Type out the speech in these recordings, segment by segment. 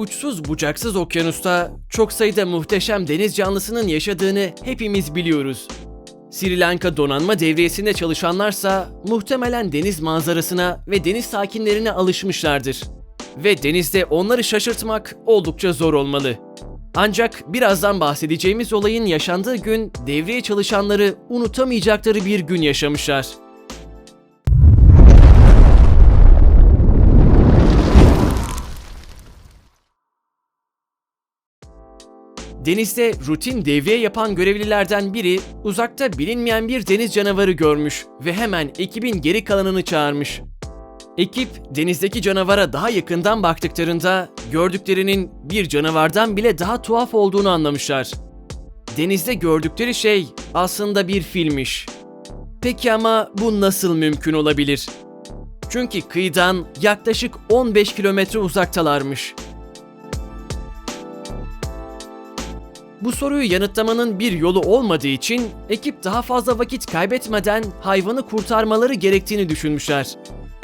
Uçsuz bucaksız okyanusta çok sayıda muhteşem deniz canlısının yaşadığını hepimiz biliyoruz. Sri Lanka donanma devriyesinde çalışanlarsa muhtemelen deniz manzarasına ve deniz sakinlerine alışmışlardır. Ve denizde onları şaşırtmak oldukça zor olmalı. Ancak birazdan bahsedeceğimiz olayın yaşandığı gün devriye çalışanları unutamayacakları bir gün yaşamışlar. Denizde rutin devriye yapan görevlilerden biri uzakta bilinmeyen bir deniz canavarı görmüş ve hemen ekibin geri kalanını çağırmış. Ekip denizdeki canavara daha yakından baktıklarında gördüklerinin bir canavardan bile daha tuhaf olduğunu anlamışlar. Denizde gördükleri şey aslında bir filmiş. Peki ama bu nasıl mümkün olabilir? Çünkü kıyıdan yaklaşık 15 kilometre uzaktalarmış. Bu soruyu yanıtlamanın bir yolu olmadığı için ekip daha fazla vakit kaybetmeden hayvanı kurtarmaları gerektiğini düşünmüşler.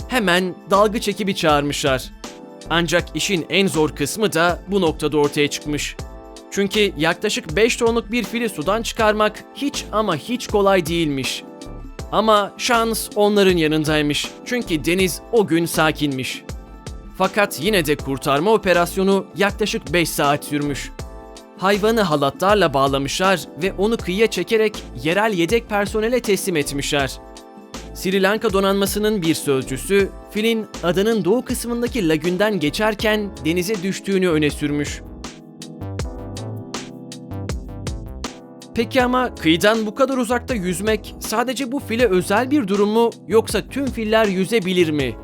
Hemen dalgıç ekibi çağırmışlar. Ancak işin en zor kısmı da bu noktada ortaya çıkmış. Çünkü yaklaşık 5 tonluk bir fili sudan çıkarmak hiç ama hiç kolay değilmiş. Ama şans onların yanındaymış. Çünkü deniz o gün sakinmiş. Fakat yine de kurtarma operasyonu yaklaşık 5 saat sürmüş. Hayvanı halatlarla bağlamışlar ve onu kıyıya çekerek yerel yedek personele teslim etmişler. Sri Lanka donanmasının bir sözcüsü, filin adanın doğu kısmındaki lagünden geçerken denize düştüğünü öne sürmüş. Peki ama kıyıdan bu kadar uzakta yüzmek sadece bu file özel bir durum mu yoksa tüm filler yüzebilir mi?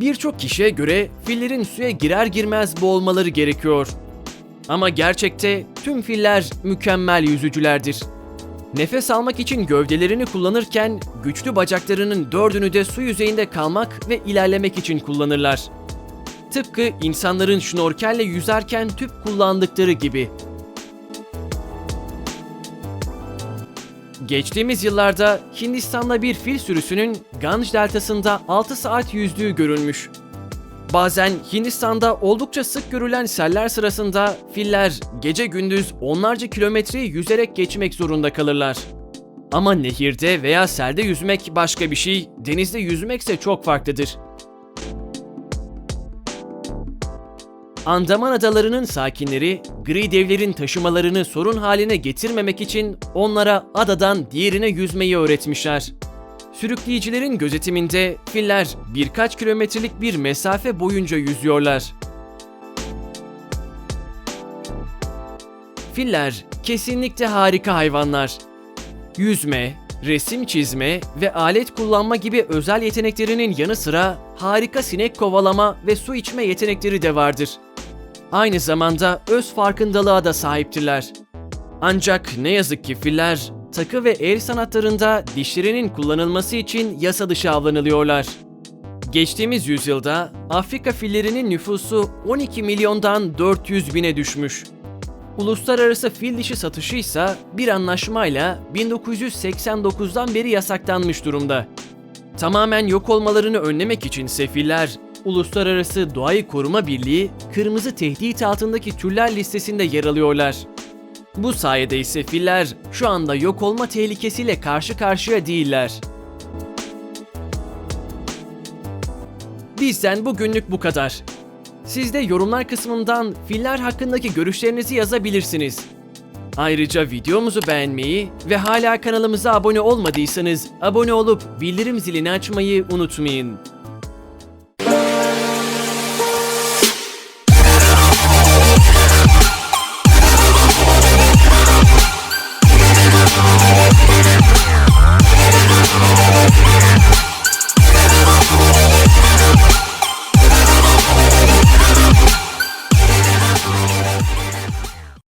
Birçok kişiye göre fillerin suya girer girmez boğulmaları gerekiyor. Ama gerçekte tüm filler mükemmel yüzücülerdir. Nefes almak için gövdelerini kullanırken güçlü bacaklarının dördünü de su yüzeyinde kalmak ve ilerlemek için kullanırlar. Tıpkı insanların şnorkelle yüzerken tüp kullandıkları gibi. Geçtiğimiz yıllarda Hindistan'da bir fil sürüsünün Ganj deltasında 6 saat yüzdüğü görülmüş. Bazen Hindistan'da oldukça sık görülen seller sırasında filler gece gündüz onlarca kilometreyi yüzerek geçmek zorunda kalırlar. Ama nehirde veya selde yüzmek başka bir şey, denizde yüzmekse çok farklıdır. Andaman adalarının sakinleri gri devlerin taşımalarını sorun haline getirmemek için onlara adadan diğerine yüzmeyi öğretmişler. Sürükleyicilerin gözetiminde filler birkaç kilometrelik bir mesafe boyunca yüzüyorlar. Filler kesinlikle harika hayvanlar. Yüzme, resim çizme ve alet kullanma gibi özel yeteneklerinin yanı sıra harika sinek kovalama ve su içme yetenekleri de vardır. Aynı zamanda öz farkındalığa da sahiptirler. Ancak ne yazık ki filler takı ve el sanatlarında dişlerinin kullanılması için yasa dışı avlanılıyorlar. Geçtiğimiz yüzyılda Afrika fillerinin nüfusu 12 milyondan 400 bine düşmüş. Uluslararası fil dişi satışı ise bir anlaşmayla 1989'dan beri yasaklanmış durumda. Tamamen yok olmalarını önlemek için sefiller, Uluslararası Doğayı Koruma Birliği kırmızı tehdit altındaki türler listesinde yer alıyorlar. Bu sayede ise filler şu anda yok olma tehlikesiyle karşı karşıya değiller. Bizden bugünlük bu kadar. Siz de yorumlar kısmından filler hakkındaki görüşlerinizi yazabilirsiniz. Ayrıca videomuzu beğenmeyi ve hala kanalımıza abone olmadıysanız abone olup bildirim zilini açmayı unutmayın.